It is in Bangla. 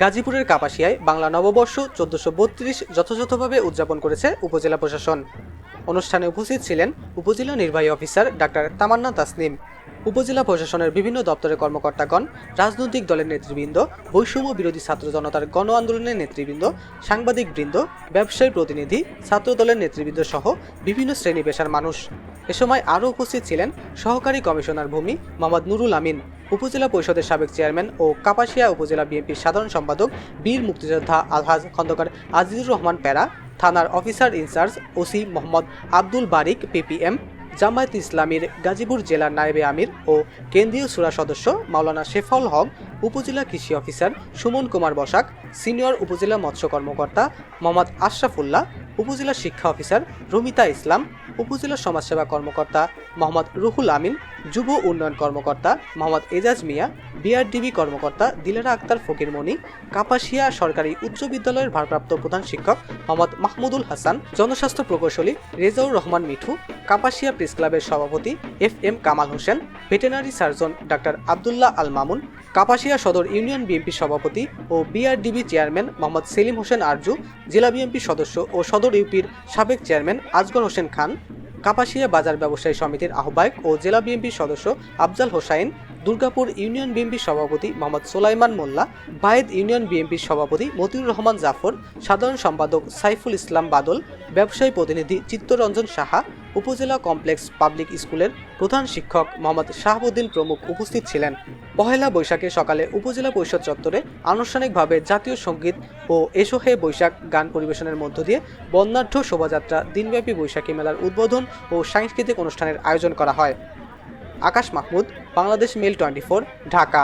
গাজীপুরের কাপাসিয়ায় বাংলা নববর্ষ চোদ্দশো বত্রিশ যথাযথভাবে উদযাপন করেছে উপজেলা প্রশাসন। অনুষ্ঠানে উপস্থিত ছিলেন উপজেলা নির্বাহী অফিসার ডাক্তার তামান্না তাসনিম, উপজেলা প্রশাসনের বিভিন্ন দপ্তরের কর্মকর্তাগণ, রাজনৈতিক দলের নেতৃবৃন্দ, বৈষম্য বিরোধী ছাত্র জনতার গণ আন্দোলনের নেতৃবৃন্দ, সাংবাদিক বৃন্দ, ব্যবসায়ী প্রতিনিধি, ছাত্র দলের নেতৃবৃন্দ সহ বিভিন্ন শ্রেণি পেশার মানুষ। এ সময় আরও উপস্থিত ছিলেন সহকারী কমিশনার ভূমি মোহাম্মদ নুরুল আমিন। উপজেলা পরিষদের সাবেক চেয়ারম্যান ও কাপাসিয়া উপজেলা বিএনপির সাধারণ সম্পাদক, বীর মুক্তিযোদ্ধা আলহাজ খন্দকার আজিজুর রহমান প্যারা থানার officer in charge OC Mohammad Abdul Barik, PPM, Jamaat ইসলামীর গাজীপুর জেলার নায়েবে আমির ও কেন্দ্রীয় সুরা সদস্য মাওলানা শেফাউল হক, উপজেলা কৃষি অফিসার সুমন কুমার বসাক, সিনিয়র উপজেলা মৎস্য কর্মকর্তা মোহাম্মদ আশরাফুল্লাহ, উপজেলা শিক্ষা অফিসার রমিতা ইসলাম, উপজেলা সমাজসেবা কর্মকর্তা মোহাম্মদ রুহুল আমিন যুব উন্নয়ন কর্মকর্তা মোহাম্মদ এজাজ মিয়া বিআরডিবি কর্মকর্তা দিলারা আক্তার ফকিরমণি কাপাসিয়া সরকারি উচ্চ বিদ্যালয়ের ভারপ্রাপ্ত প্রধান শিক্ষক মোহাম্মদ মাহমুদুল হাসান, জনস্বাস্থ্য প্রকৌশলী রেজাউর রহমান মিঠু, কাপাসিয়া প্রেস ক্লাবের সভাপতি F M Kamal Hossain, veterinary surgeon doctor Abdullah Al Mamun, Kapasia সদর ইউনিয়ন বিএনপি সভাপতি ও বিআরডিবি চেয়ারম্যান মোহাম্মদ সেলিম হোসেন আরজু, জেলা বিএনপি সদস্য ও সদর ইউপির সাবেক চেয়ারম্যান আজগর হোসেন খান কাপাসিয়া বাজার ব্যবসায়ী সমিতির আহ্বায়ক ও জেলা বিএনপির সদস্য আফজাল হোসাইন, দুর্গাপুর ইউনিয়ন বিএনপির সভাপতি মোহাম্মদ সোলাইমান মোল্লা, বায়েদ ইউনিয়ন বিএনপির সভাপতি মতিউর রহমান জাফর, সাধারণ সম্পাদক সাইফুল ইসলাম বাদল, ব্যবসায়ী প্রতিনিধি চিত্তরঞ্জন সাহা উপজেলা কমপ্লেক্স পাবলিক স্কুলের প্রধান শিক্ষক মোহাম্মদ শাহাবুদ্দিন প্রমুখ উপস্থিত ছিলেন। পহেলা বৈশাখে সকালে উপজেলা পরিষদ চত্বরে আনুষ্ঠানিকভাবে জাতীয় সংগীত ও এসো হে বৈশাখ গান পরিবেশনের মধ্য দিয়ে বর্ণাঢ্য শোভাযাত্রা, দিনব্যাপী বৈশাখী মেলার উদ্বোধন ও সাংস্কৃতিক অনুষ্ঠানের আয়োজন করা হয়। Akash Mahmud, Bangladesh mail twenty Dhaka.